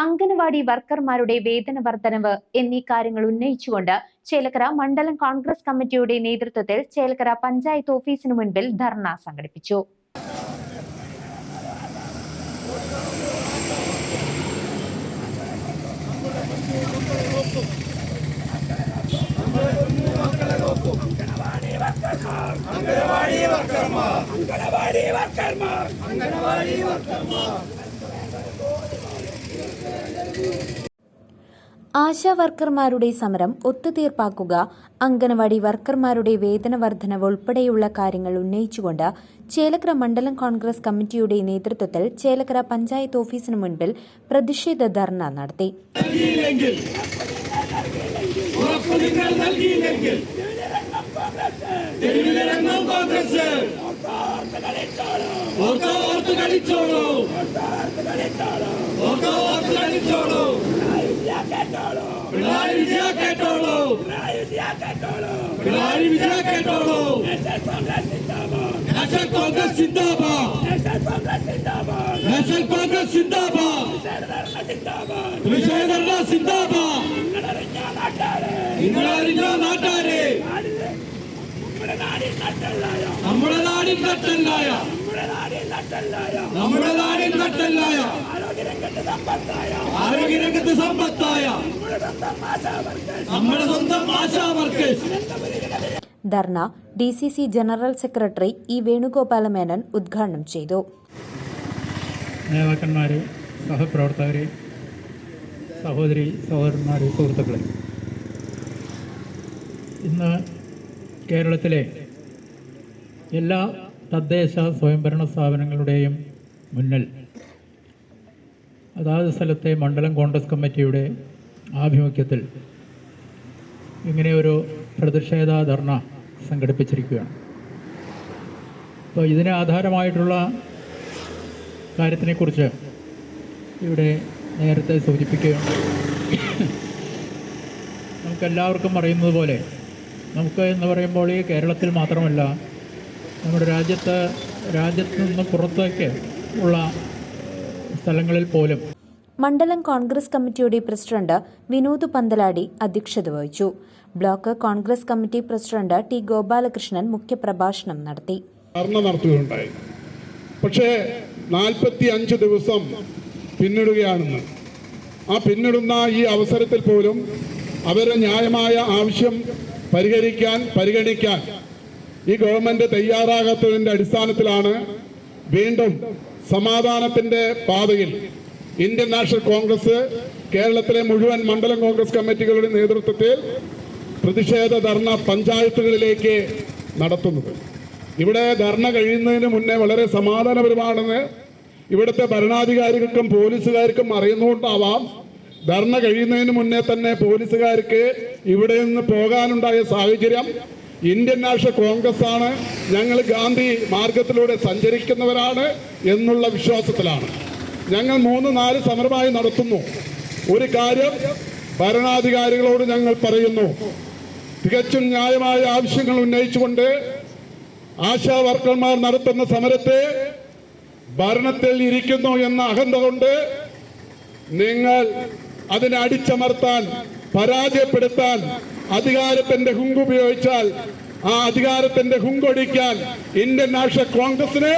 അംഗനവാടി വർക്കർമാരുടെ വേതന വർധനവ് എന്നീ കാര്യങ്ങൾ ഉന്നയിച്ചുകൊണ്ട് ചേലക്കര മണ്ഡലം കോൺഗ്രസ് കമ്മിറ്റിയുടെ നേതൃത്വത്തിൽ ചേലക്കര പഞ്ചായത്ത് ഓഫീസിനു മുൻപിൽ ധർണ സംഘടിപ്പിച്ചു. ആശാ വർക്കർമാരുടെ സമരം ഒത്തുതീർപ്പാക്കുക അംഗനവാടി വർക്കർമാരുടെ വേതന വർധനവ് ഉൾപ്പെടെയുള്ള കാര്യങ്ങൾ ഉന്നയിച്ചുകൊണ്ട് ചേലക്കര മണ്ഡലം കോൺഗ്രസ് കമ്മിറ്റിയുടെ നേതൃത്വത്തിൽ ചേലക്കര പഞ്ചായത്ത് ഓഫീസിന് മുൻപിൽ പ്രതിഷേധ ധർണ നടത്തി. പിണറായി വിജയ കേട്ടോളൂ പിണറായി വിജയ കേട്ടോളൂ നാഷണൽ കോൺഗ്രസ് സിന്ദാബാദ് നാഷണൽ കോൺഗ്രസ് സിന്ദാബാദ് പ്രതിഷേധ സിന്ദാബാദ് നിങ്ങളറിഞ്ഞ നാട്ടാരെ നമ്മുടെ നാടിൻ നട്ടല്ലായ നമ്മുടെ നാടിൻ നട്ടല്ലായ ആരോഗ്യരംഗത്ത് സമ്പത്തായ നമ്മുടെ സ്വന്തം ആശാ വർക്കേഴ്സ്. ധർണ D C C general secretary E Venugopala Menon ഉദ്ഘാടനം ചെയ്തു. നേതാക്കന്മാരെ സഹപ്രവർത്തകരെ സഹോദരി സഹോദരന്മാരെ സുഹൃത്തുക്കളെ. ഇന്ന് കേരളത്തിലെ എല്ലാ തദ്ദേശ സ്വയംഭരണ സ്ഥാപനങ്ങളുടെയും മുന്നൽ അതാത് സ്ഥലത്തെ മണ്ഡലം കോൺഗ്രസ് കമ്മിറ്റിയുടെ ആഭിമുഖ്യത്തിൽ ഇങ്ങനെയൊരു പ്രതിഷേധ ധർണ സംഘടിപ്പിച്ചിരിക്കുകയാണ്. അപ്പോൾ ഇതിന് ആധാരമായിട്ടുള്ള കാര്യത്തിനെക്കുറിച്ച് ഇവിടെ നേരത്തെ സൂചിപ്പിക്കുകയുണ്ട് നമുക്കെല്ലാവർക്കും അറിയുന്നത് പോലെ നമുക്ക് എന്ന് പറയുമ്പോൾ ഈ കേരളത്തിൽ മാത്രമല്ല നമ്മുടെ രാജ്യത്ത് രാജ്യത്ത് നിന്ന് പുറത്തേക്ക് ഉള്ള സ്ഥലങ്ങളിൽ പോലും. മണ്ഡലം കോൺഗ്രസ് കമ്മിറ്റിയുടെ പ്രസിഡന്റ് വിനോദ് പന്തലാടി അധ്യക്ഷത വഹിച്ചു. Block congress committee president T Gopalakrishnan മുഖ്യപ്രഭാഷണം നടത്തി. ധർണ നടത്തുകയുണ്ടായി. പക്ഷേ നാൽപ്പത്തി അഞ്ച് ദിവസം പിന്നിടുകയാണെന്ന്. ആ പിന്നിടുന്ന ഈ അവസരത്തിൽ പോലും അവരുടെ ന്യായമായ ആവശ്യം പരിഹരിക്കാൻ പരിഗണിക്കാൻ ഈ ഗവൺമെന്റ് തയ്യാറാകാത്തതിന്റെ അടിസ്ഥാനത്തിലാണ് വീണ്ടും സമാധാനത്തിന്റെ പാതയിൽ ഇന്ത്യൻ നാഷണൽ കോൺഗ്രസ് കേരളത്തിലെ മുഴുവൻ മണ്ഡലം കോൺഗ്രസ് കമ്മിറ്റികളുടെ നേതൃത്വത്തിൽ പ്രതിഷേധ ധർണ പഞ്ചായത്തുകളിലേക്ക് നടത്തുന്നത്. ഇവിടെ ധർണ കഴിയുന്നതിന് മുന്നേ വളരെ സമാധാനപരമാണെന്ന് ഇവിടുത്തെ ഭരണാധികാരികൾക്കും പോലീസുകാർക്കും അറിയുന്നുകൊണ്ടാവാം ധർണ കഴിയുന്നതിന് മുന്നേ തന്നെ പോലീസുകാർക്ക് ഇവിടെ നിന്ന് പോകാനുണ്ടായ സാഹചര്യം ഇന്ത്യൻ നാഷണൽ കോൺഗ്രസ് ആണ് ഞങ്ങൾ ഗാന്ധി മാർഗത്തിലൂടെ സഞ്ചരിക്കുന്നവരാണ് എന്നുള്ള വിശ്വാസത്തിലാണ്. ഞങ്ങൾ മൂന്ന് നാല് സമരമായി നടത്തുന്നു. ഒരു കാര്യം ഭരണാധികാരികളോട് ഞങ്ങൾ പറയുന്നു. തികച്ചും ന്യായമായ ആവശ്യങ്ങൾ ഉന്നയിച്ചുകൊണ്ട് ആശാ വർക്കർമാർ നടത്തുന്ന സമരത്തെ ഭരണത്തിൽ ഇരിക്കുന്നു എന്ന അഹന്ത കൊണ്ട് നിങ്ങൾ അതിനെ അടിച്ചമർത്താൻ പരാജയപ്പെടുത്താൻ അധികാരത്തിന്റെ ഹുങ്ക് ഉപയോഗിച്ചാൽ ആ അധികാരത്തിന്റെ ഹുങ്കൊടിക്കാൻ ഇന്ത്യൻ നാഷണൽ കോൺഗ്രസിന്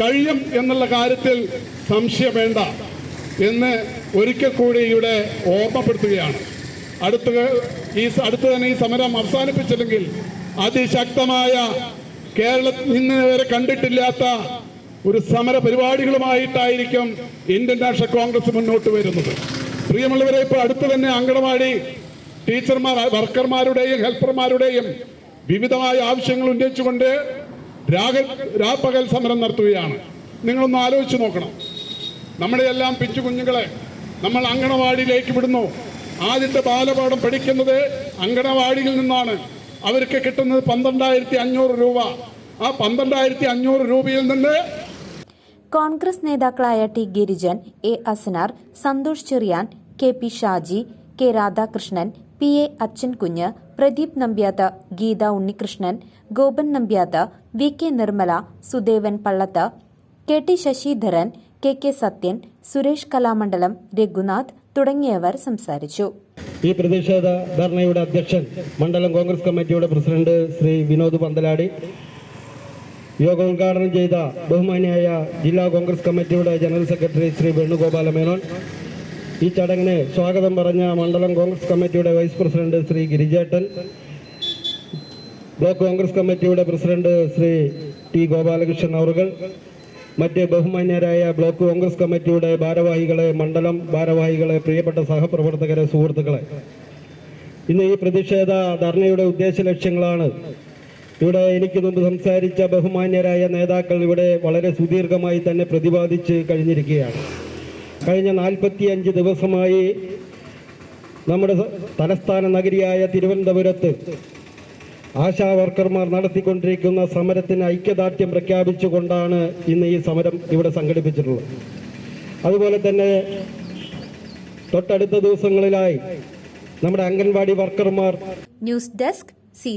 കഴിയും എന്നുള്ള കാര്യത്തിൽ സംശയം വേണ്ട. എന്ന് ഒരിക്കൽ കൂടി ഇവിടെ ഓർമ്മപ്പെടുത്തുകയാണ്. അടുത്ത ഈ അടുത്ത് തന്നെ ഈ സമരം അവസാനിപ്പിച്ചില്ലെങ്കിൽ അതിശക്തമായ കേരളത്തിൽ ഇന്ന് വരെ കണ്ടിട്ടില്ലാത്ത ഒരു സമര പരിപാടികളുമായിട്ടായിരിക്കും ഇന്ത്യൻ നാഷണൽ കോൺഗ്രസ് മുന്നോട്ട് വരുന്നത്. പ്രിയമുള്ളവരെ ഇപ്പോൾ അടുത്ത് തന്നെ അങ്കണവാടി ടീച്ചർമാർ വർക്കർമാരുടെയും ഹെൽപ്പർമാരുടെയും വിവിധമായ ആവശ്യങ്ങൾ ഉന്നയിച്ചുകൊണ്ട് രാഗ രാപ്പകൽ സമരം നടത്തുകയാണ്. നിങ്ങളൊന്ന് ആലോചിച്ച് നോക്കണം. നമ്മുടെ എല്ലാം പിച്ചു കുഞ്ഞുങ്ങളെ നമ്മൾ അങ്കണവാടിയിലേക്ക് വിടുന്നു. ആദ്യത്തെ ബാലപാഠം പഠിക്കുന്നത് അങ്കണവാടിയിൽ നിന്നാണ്. അവർക്ക് കിട്ടുന്നത് പന്ത്രണ്ടായിരത്തി അഞ്ഞൂറ് രൂപ. ആ പന്ത്രണ്ടായിരത്തി അഞ്ഞൂറ് രൂപയിൽ നിന്ന് കോൺഗ്രസ് നേതാക്കളായ T Girijan A Asanar Santhosh Cheriyan K P Shaji K Radhakrishnan P A Achankunju Pradeep Nambyatha Geetha Unnikrishnan Gopan Nambyatha V K Nirmala Sudevan Pallath K T Sasidharan K K Sathyan Suresh Kalamandalam Raghunath തുടങ്ങിയവർ സംസാരിച്ചു. ഈ പ്രതിഷേധ ധർണയുടെ അധ്യക്ഷൻ മണ്ഡലം congress കമ്മിറ്റിയുടെ president Shri Vinod Panthaladi യോഗം ഉദ്ഘാടനം ചെയ്ത ബഹുമാനിയായ ജില്ലാ കോൺഗ്രസ് കമ്മിറ്റിയുടെ ജനറൽ സെക്രട്ടറി ശ്രീ വേണുഗോപാല മേനോൻ ഈ ചടങ്ങിന് സ്വാഗതം പറഞ്ഞ മണ്ഡലം കോൺഗ്രസ് കമ്മിറ്റിയുടെ വൈസ് പ്രസിഡന്റ് ശ്രീ ഗിരിജേട്ടൻ ബ്ലോക്ക് കോൺഗ്രസ് കമ്മിറ്റിയുടെ പ്രസിഡന്റ് ശ്രീ ടി ഗോപാലകൃഷ്ണൻ അവറുകൾ മറ്റ് ബഹുമാന്യരായ ബ്ലോക്ക് കോൺഗ്രസ് കമ്മിറ്റിയുടെ ഭാരവാഹികളെ മണ്ഡലം ഭാരവാഹികളെ പ്രിയപ്പെട്ട സഹപ്രവർത്തകരെ സുഹൃത്തുക്കളെ. ഇന്ന് ഈ പ്രതിഷേധ ധർണയുടെ ഉദ്ദേശ ലക്ഷ്യങ്ങളാണ്. ഇവിടെ എനിക്ക് മുമ്പ് സംസാരിച്ച ബഹുമാന്യരായ നേതാക്കൾ ഇവിടെ വളരെ സുദീർഘമായി തന്നെ പ്രതിപാദിച്ച് കഴിഞ്ഞിരിക്കുകയാണ്. കഴിഞ്ഞ നാൽപ്പത്തിയഞ്ച് ദിവസമായി നമ്മുടെ തലസ്ഥാന നഗരിയായ തിരുവനന്തപുരത്ത് ആശാ വർക്കർമാർ നടത്തിക്കൊണ്ടിരിക്കുന്ന സമരത്തിന് ഐക്യദാർഢ്യം പ്രഖ്യാപിച്ചുകൊണ്ടാണ് ഇന്ന് ഈ സമരം ഇവിടെ സംഘടിപ്പിച്ചിട്ടുള്ളത്. അതുപോലെ തന്നെ തൊട്ടടുത്ത ദിവസങ്ങളിലായി നമ്മുടെ അംഗൻവാടി വർക്കർമാർ ന്യൂസ് ഡെസ്ക് സി